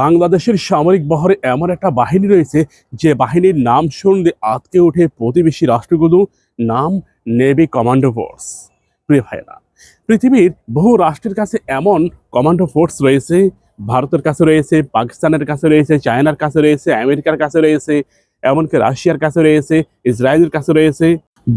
বাংলাদেশের সামরিক বহরে এমন একটা বাহিনী রয়েছে যে বাহিনীর নাম শুনলে আতকে ওঠে প্রতিবেশী রাষ্ট্রগুলো, নাম নেভি কমান্ডো ফোর্স। প্রিয় ভাইরা পৃথিবীর বহু রাষ্ট্রের কাছে এমন কমান্ডো ফোর্স রয়েছে। ভারতের কাছে রয়েছে, পাকিস্তানের কাছে রয়েছে, চায়নার কাছে রয়েছে, আমেরিকার কাছে রয়েছে, এমনকি রাশিয়ার কাছে রয়েছে, ইসরায়েলের কাছে রয়েছে।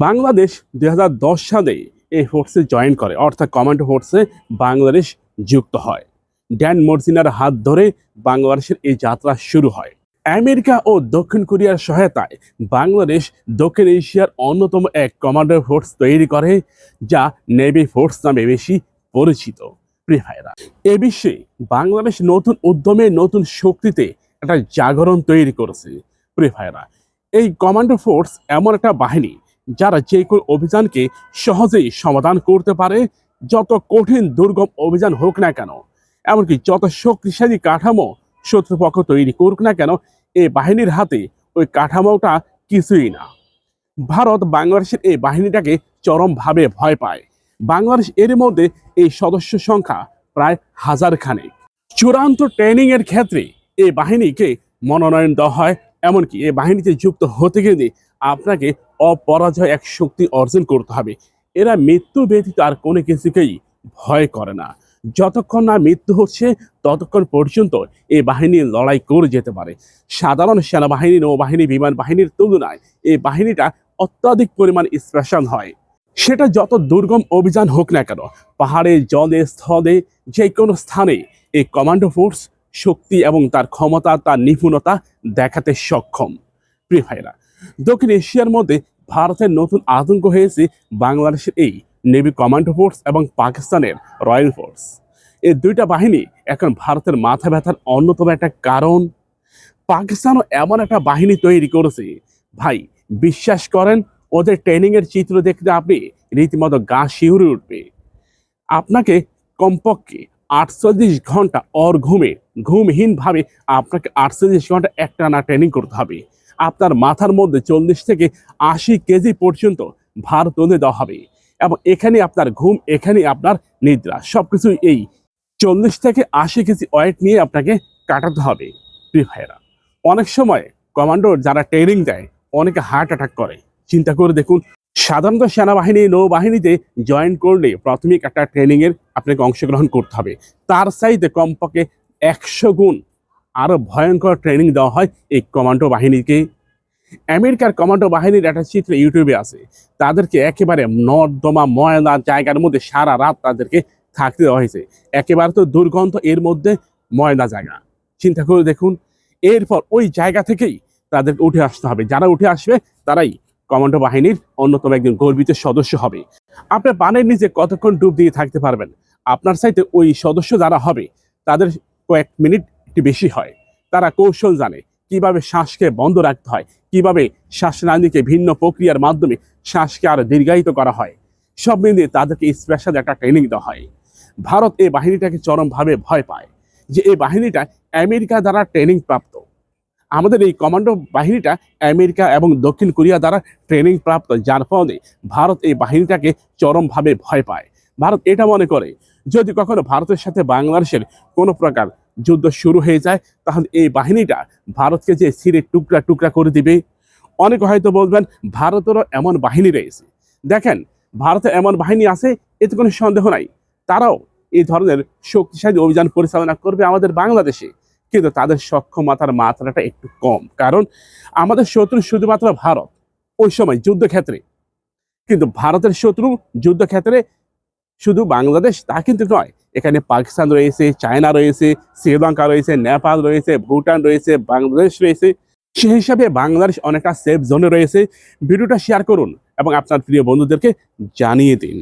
বাংলাদেশ দু হাজার দশ সালে এই ফোর্সে জয়েন করে, অর্থাৎ কমান্ডো ফোর্সে বাংলাদেশ যুক্ত হয়। ড্যান মর্জিনার হাত ধরে বাংলাদেশের এই যাত্রা শুরু হয়। আমেরিকা ও দক্ষিণ কোরিয়ার সহায়তায় বাংলাদেশ দক্ষিণ এশিয়ার অন্যতম এক কমান্ডো ফোর্স তৈরি করে, যা নেভি ফোর্স নামে বেশি পরিচিত। প্রিয় ভাইরা এ বিশ্বে বাংলাদেশ নতুন উদ্যমে নতুন শক্তিতে একটা জাগরণ তৈরি করেছে। প্রিয় ভাইরা এই কমান্ডো ফোর্স এমন একটা বাহিনী যারা যে কোনো অভিযানকে সহজেই সমাধান করতে পারে, যত কঠিন, দুর্গম অভিযান হোক না কেন। এমনকি যত শক্তিশালী কাঠামো শত্রুপক্ষ তৈরি করুক না কেন এই বাহিনীর হাতে ওই কাঠামোটা কিছুই না। ভারত বাংলাদেশের এই বাহিনীটাকে চরমভাবে ভয় পায়। বাংলাদেশ এর মধ্যে এই সদস্য সংখ্যা প্রায় হাজার খানেক চূড়ান্ত ট্রেনিং এর ক্ষেত্রে এই বাহিনীকে মনোনয়ন দেওয়া হয়, এমনকি এই বাহিনীতে যুক্ত হতে গেলে আপনাকে অপরাজয় এক শক্তি অর্জন করতে হবে। এরা মৃত্যু ব্যতীত আর কোনো কিছুকেই ভয় করে না। যতক্ষণ না মৃত্যু হচ্ছে, ততক্ষণ পর্যন্ত এই বাহিনী লড়াই করে যেতে পারে। সাধারণ সেনাবাহিনী, নৌবাহিনী, বিমান বাহিনীর তুলনায় এই বাহিনীটা অত্যাধিক পরিমাণ স্পেশাল হয়। সেটা যত দুর্গম অভিযান হোক না কেন, পাহাড়ে, জলে, স্থলে যে কোনো স্থানে এই কমান্ডো ফোর্স শক্তি এবং তার ক্ষমতা, তার নিপুণতা দেখাতে সক্ষম। প্রিয় ভাইরা দক্ষিণ এশিয়ার মধ্যে ভারতের নতুন আতঙ্ক হয়েছে বাংলাদেশের এই নেভি কমান্ডো ফোর্স এবং পাকিস্তানের রয়্যাল ফোর্স এই দুইটা বাহিনী এখন ভারতের মাথা ব্যথার অন্যতম একটা কারণ। পাকিস্তানও এমন একটা বাহিনী তৈরি করেছে। ভাই, বিশ্বাস করেন, ওদের ট্রেনিংয়ের চিত্র দেখতে আপনি রীতিমতো গা শিউরে উঠবে। আপনাকে কমপক্ষে আটচল্লিশ ঘণ্টা অর ঘুমে, ঘুমহীনভাবে আপনাকে আটচল্লিশ ঘণ্টা একটানা ট্রেনিং করতে হবে। আপনার মাথার মধ্যে চল্লিশ থেকে আশি কেজি পর্যন্ত ভার তুলে দেওয়া হবে। এবং এখানে আপনার ঘুম এখানে আপনার নিদ্রা। সবকিছু এই চল্লিশ থেকে আশি কেজি ওয়েট নিয়ে আপনাকে কাটাতে হবে, প্রিয় ভাইয়েরা। অনেক সময় কমান্ডোর যারা ট্রেনিং দেয়, অনেকে হার্ট অ্যাটাক করে। চিন্তা করে দেখুন, সাধারণত সেনাবাহিনী, নৌবাহিনীতে জয়েন করলে প্রাথমিক একটা ট্রেনিংয়ের আপনাকে অংশগ্রহণ করতে হবে। তার চাইতে কমপক্ষে একশো গুণ আরও ভয়ঙ্কর ট্রেনিং দেওয়া হয় এই কমান্ডো বাহিনীকে আমেরিকার কমান্ডো বাহিনীর একটা চিত্র ইউটিউবে আছে। তাদেরকে একেবারে নর্দমা, ময়লা জায়গার মধ্যে সারা রাত তাদেরকে থাকতে দেওয়া হয়েছে। একেবারে তো দুর্গন্ধ, এর মধ্যে ময়লা জায়গা। চিন্তা করে দেখুন, এরপর ওই জায়গা থেকেই তাদের উঠে আসতে হবে। যারা উঠে আসবে, তারাই কমান্ডো বাহিনীর অন্যতম একজন গর্বিত সদস্য হবে। আপনি পানের নিচে কতক্ষণ ডুব দিয়ে থাকতে পারবেন? আপনার সাইতে ওই সদস্য যারা হবে, তাদের কয়েক মিনিট একটু বেশি হয়। তারা কৌশল জানে। কীভাবে শ্বাসকে বন্ধ রাখতে হয়? কীভাবে শ্বাসনালীকে ভিন্ন প্রক্রিয়ার মাধ্যমে শ্বাসকে আরও দীর্ঘায়িত করা হয়? সব মিলিয়ে তাদেরকে স্পেশাল একটা ট্রেনিং দেওয়া হয়। ভারত এই বাহিনীটাকে চরমভাবে ভয় পায় যে এই বাহিনীটা আমেরিকা দ্বারা ট্রেনিং প্রাপ্ত। আমাদের এই কমান্ডো বাহিনীটা আমেরিকা এবং দক্ষিণ কোরিয়া দ্বারা ট্রেনিং প্রাপ্ত, যার ফলে ভারত এই বাহিনীটাকে চরমভাবে ভয় পায়। ভারত এটা মনে করে, যদি কখনো ভারতের সাথে বাংলাদেশের কোনো প্রকার যুদ্ধ শুরু হয়ে যায়, তাহলে এই বাহিনীটা ভারতকে যে সিরে টুকরা টুকরা করে দিবে, অনেকে হয়তো বলবেন ভারতেরও এমন বাহিনী রয়েছে। দেখেন, ভারতে এমন বাহিনী আছে, এতে কোনো সন্দেহ নাই। তারাও এই ধরনের শক্তিশালী অভিযান পরিচালনা করবে আমাদের বাংলাদেশে। কিন্তু তাদের সক্ষমতার মাত্রাটা একটু কম, কারণ আমাদের শত্রু শুধুমাত্র ভারত, ওই সময় যুদ্ধক্ষেত্রে। কিন্তু ভারতের শত্রু যুদ্ধক্ষেত্রে শুধু বাংলাদেশ তা কিন্তু নয়। এখানে পাকিস্তান রয়েছে, চায়না রয়েছে, শ্রীলঙ্কা রয়েছে, নেপাল রয়েছে, ভুটান রয়েছে, বাংলাদেশ রয়েছে। সেই হিসাবে বাংলাদেশ অনেকটা সেফ জোনে রয়েছে। ভিডিওটা শেয়ার করুন এবং আপনার প্রিয় বন্ধুদেরকে জানিয়ে দিন।